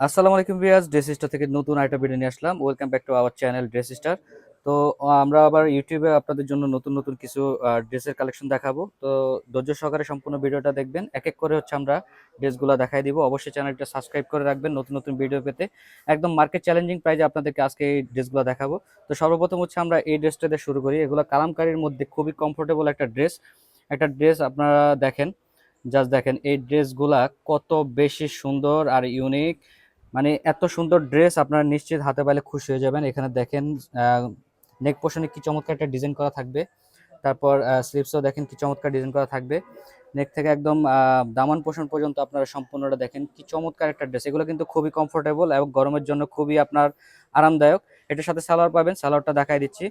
আসসালামু আলাইকুম viewers dress star থেকে নতুন আরেকটা ভিডিও নিয়ে আসলাম। Welcome back to our channel dress star তো আমরা আবার ইউটিউবে আপনাদের জন্য নতুন নতুন কিছু ড্রেসের কালেকশন দেখাবো। তো, ধৈর্য সহকারে সম্পূর্ণ ভিডিওটা দেখবেন। এক এক করে হচ্ছে আমরা ড্রেসগুলো দেখাই দিব। অবশ্যই চ্যানেলটা সাবস্ক্রাইব করে রাখবেন নতুন নতুন ভিডিও পেতে। একদম মার্কেট চ্যালেঞ্জিং প্রাইজে আপনাদেরকে আজকে এই ড্রেসগুলো দেখাবো। তো, সর্বপ্রথম হচ্ছে আমরা এই ড্রেসটা দিয়ে শুরু করি। এগুলো কালামকারীর মধ্যে খুবই কমফোর্টেবল একটা ড্রেস একটা ড্রেস আপনারা দেখেন জাস্ট দেখেন, এই ড্রেসগুলা কত বেশি সুন্দর আর ইউনিক মানে এত সুন্দর ড্রেস আপনারা নিশ্চিত হাতে পাইলে খুশি হয়ে যাবেন। এখানে দেখেন নেক পোর্শনে কি চমৎকার একটা ডিজাইন করা থাকবে। তারপর স্লিপসও দেখেন কি চমৎকার ডিজাইন করা থাকবে। নেক থেকে একদম দামান পোষণ পর্যন্ত আপনারা সম্পূর্ণটা দেখেন কি চমৎকার একটা ড্রেস এগুলো কিন্তু খুবই কমফোর্টেবল এবং গরমের জন্য খুবই আপনার আরামদায়ক। এটার সাথে সালোয়ার পাবেন সালোয়ারটা দেখাই দিচ্ছি।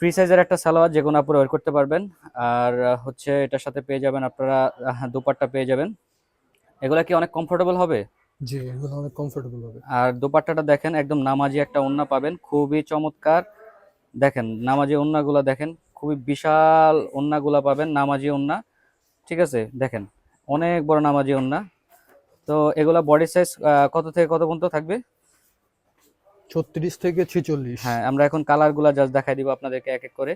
ফ্রি সাইজের একটা সালোয়ার যে কোনো আপনারা ওয়ার করতে পারবেন। আর হচ্ছে এটার সাথে পেয়ে যাবেন আপনারা আহ, দুপাট্টা পেয়ে যাবেন। এগুলা কি অনেক কমফোর্টেবল হবে? জি এগুলো অনেক কমফোর্টেবল হবে। আর দোপাট্টাটা দেখেন একদম নামাজি একটা ওন্না পাবেন খুবই চমৎকার। দেখেন নামাজি ওন্নাগুলা দেখেন খুবই বিশাল ওন্নাগুলা পাবেন নামাজি ওন্না। ঠিক আছে দেখেন অনেক বড় নামাজি ওন্না। তো এগুলা বডি সাইজ কত থেকে কত পর্যন্ত থাকবে? ছত্রিশ থেকে ছেচল্লিশ। হ্যাঁ আমরা এখন কালারগুলা জাস্ট দেখাই দিব আপনাদেরকে এক এক করে।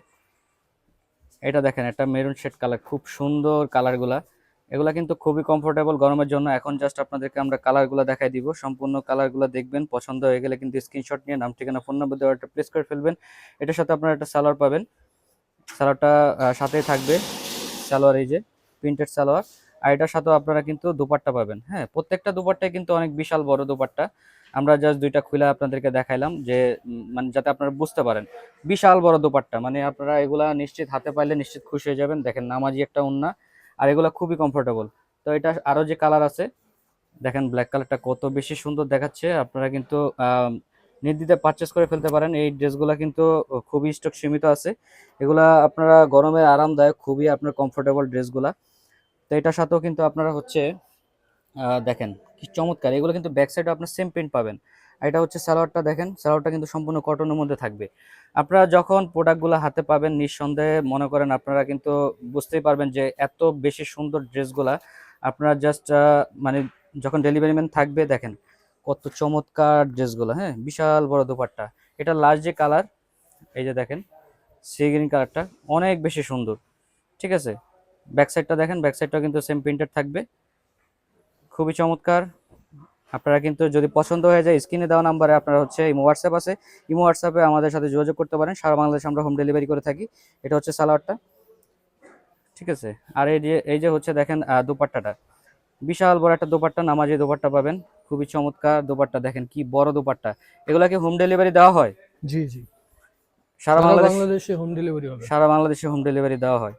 এটা দেখেন একটা মেরুন শেড কালার খুব সুন্দর কালারগুলা। এগুলা কিন্তু খুবই কমফোর্টেবল গরমের জন্য। এখন জাস্ট আপনাদেরকে আমরা কালারগুলো দেখাই দিব। সম্পূর্ণ কালারগুলো দেখবেন, পছন্দ হয়ে গেলে কিন্তু স্ক্রিনশট নিয়ে নাম, ঠিকানা ফোন নাম্বার দেওয়া একটা প্লেস করে ফেলবেন। এটার সাথে আপনারা একটা সালোয়ার পাবেন। সালোয়ারটা সাথেই থাকবে। সালোয়ার এই যে প্রিন্টেড সালোয়ার। আর এটার সাথেও আপনারা কিন্তু দুপাট্টা পাবেন। হ্যাঁ প্রত্যেকটা দুপাট্টাই কিন্তু অনেক বিশাল বড় দুপাট্টা। আমরা জাস্ট দুইটা খুলে আপনাদেরকে দেখাইলাম যে মানে যাতে আপনারা বুঝতে পারেন। বিশাল বড় দুপাট্টা। মানে আপনারা এগুলা নিশ্চিত হাতে পাইলে নিশ্চিত খুশি হয়ে যাবেন। দেখেন, নামাজি একটা উন্না। আর এগুলো খুবই কমফোর্টেবল তো এটা আরও যে কালার আছে, দেখেন ব্ল্যাক কালারটা কত বেশি সুন্দর দেখাচ্ছে। আপনারা কিন্তু নির্দ্বিধায় পারচেস করে ফেলতে পারেন। এই ড্রেসগুলো কিন্তু খুবই স্টক সীমিত আছে। এগুলা আপনারা গরমে আরামদায়ক, খুবই আপনার কমফোর্টেবল ড্রেসগুলা। তো এটার সাথেও কিন্তু আপনারা হচ্ছে দেখেন কি চমৎকার। এগুলো কিন্তু ব্যাক সাইডে আপনার সেম প্রিন্ট পাবেন। এটা হচ্ছে সালোয়ারটা দেখেন, সালোয়ারটা কিন্তু সম্পূর্ণ কটনের মধ্যে থাকবে। আপনারা যখন প্রোডাক্টগুলো হাতে পাবেন, নিঃসন্দেহে মনে করেন আপনারা কিন্তু বুঝতেই পারবেন যে এত বেশি সুন্দর ড্রেসগুলা আপনারা জাস্ট মানে যখন ডেলিভারি ম্যান থাকবে, দেখেন কত চমৎকার ড্রেসগুলো হ্যাঁ? বিশাল বড় দোপাট্টা। এটা লাস্ট যে কালার এই যে দেখেন সি গ্রিন কালারটা অনেক বেশি সুন্দর, ঠিক আছে? ব্যাক সাইডটা দেখেন ব্যাক সাইডটা কিন্তু সেম প্রিন্টেড থাকবে। খুবই চমৎকার। আপনারা কিন্তু যদি পছন্দ হয়ে যায় স্ক্রিনে দেওয়া নাম্বারে আপনারা হচ্ছে ইমো হোয়াটসঅ্যাপ আছে। ইমো হোয়াটসঅ্যাপে আমাদের সাথে যোগাযোগ করতে পারেন। সারা বাংলাদেশে আমরা হোম ডেলিভারি করে থাকি। এটা হচ্ছে সালোয়ারটা। ঠিক আছে? আর এই যে এই যে হচ্ছে দেখেন দোপাট্টাটা। বিশাল বড় একটা দোপাট্টা নামাজি দোপাট্টা পাবেন। খুবই চমৎকার দোপাট্টা। দেখেন কি বড় দোপাট্টা। এগুলা কি হোম ডেলিভারি দেওয়া হয়? জি জি। সারা বাংলাদেশে হোম ডেলিভারি হবে। সারা বাংলাদেশে হোম ডেলিভারি দেওয়া হয়।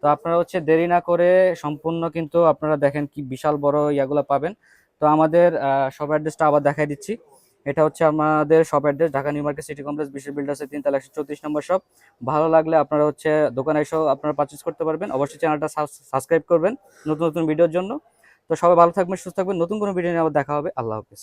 তো আপনারা হচ্ছে দেরি না করে সম্পূর্ণ কিন্তু আপনারা দেখেন কি বিশাল বড় ইয়াগুলো পাবেন। তো আমাদের শপ অ্যাড্রেসটা আবার দেখাই দিচ্ছি। এটা হচ্ছে আমাদের shop address Dhaka new market city complex বিশ্ব বিল্ডার্সের তিনতলা একশো চৌত্রিশ নম্বর শপ ভালো লাগলে আপনারা হচ্ছে দোকানে এসেও আপনারা পারচেস করতে পারবেন। অবশ্যই চ্যানেলটা সাবস্ক্রাইব করবেন নতুন নতুন ভিডিওর জন্য। তো সবাই ভালো থাকবেন, সুস্থ থাকবেন। নতুন কোনো ভিডিও নিয়ে আবার দেখা হবে। আল্লাহ হাফিজ।